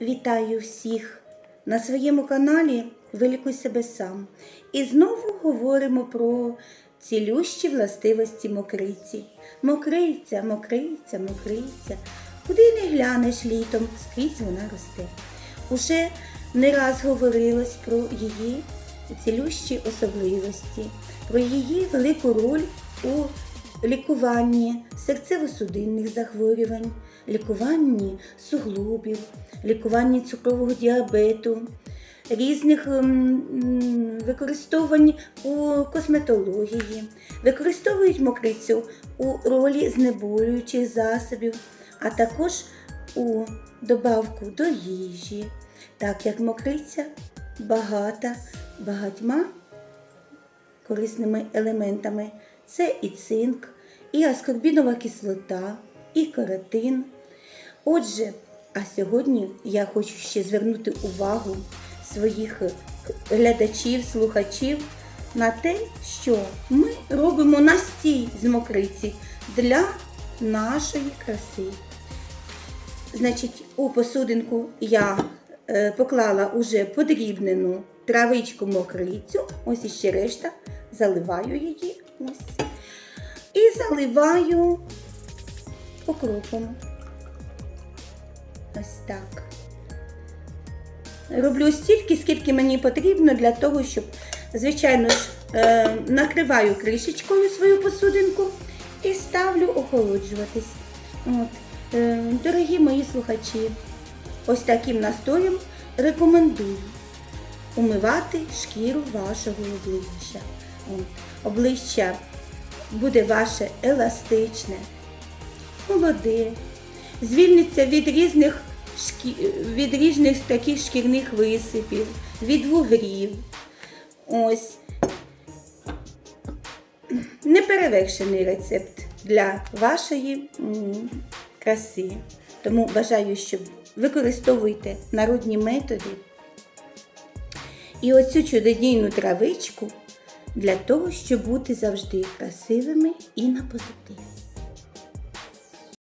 Вітаю всіх на своєму каналі Вилікуй себе сам. І знову говоримо про цілющі властивості мокриці. Мокриця, мокриця, мокриця. Куди не глянеш літом, скрізь вона росте. Уже не раз говорилось про її цілющі особливості, про її велику роль у лікуванні серцево-судинних захворювань, лікуванні суглобів, лікуванні цукрового діабету, різних ем, використовувань у косметології, використовують мокрицю у ролі знеболюючих засобів, а також у добавку до їжі, так як мокриця багата багатьма корисними елементами. Це і цинк, і аскорбінова кислота, і каротин. Отже, а сьогодні я хочу ще звернути увагу своїх глядачів, слухачів на те, що ми робимо настій з мокриці для нашої краси. Значить, у посудинку я е, поклала уже подрібнену травичку мокрицю, ось іще решта, заливаю її ось. І заливаю окропом. Ось так. Роблю стільки, скільки мені потрібно для того, щоб, звичайно ж, е, накриваю кришечкою свою посудинку і ставлю охолоджуватись. От. Е, дорогі мої слухачі, ось таким настоєм рекомендую умивати шкіру вашого обличчя. Обличчя буде ваше еластичне, молоде, звільниться від різних, від різних таких шкірних висипів, від вугрів. Ось. Неперевершений рецепт для вашої краси. Тому бажаю, щоб використовуйте народні методи і оцю чудодійну травичку для того, щоб бути завжди красивими і на позитиві.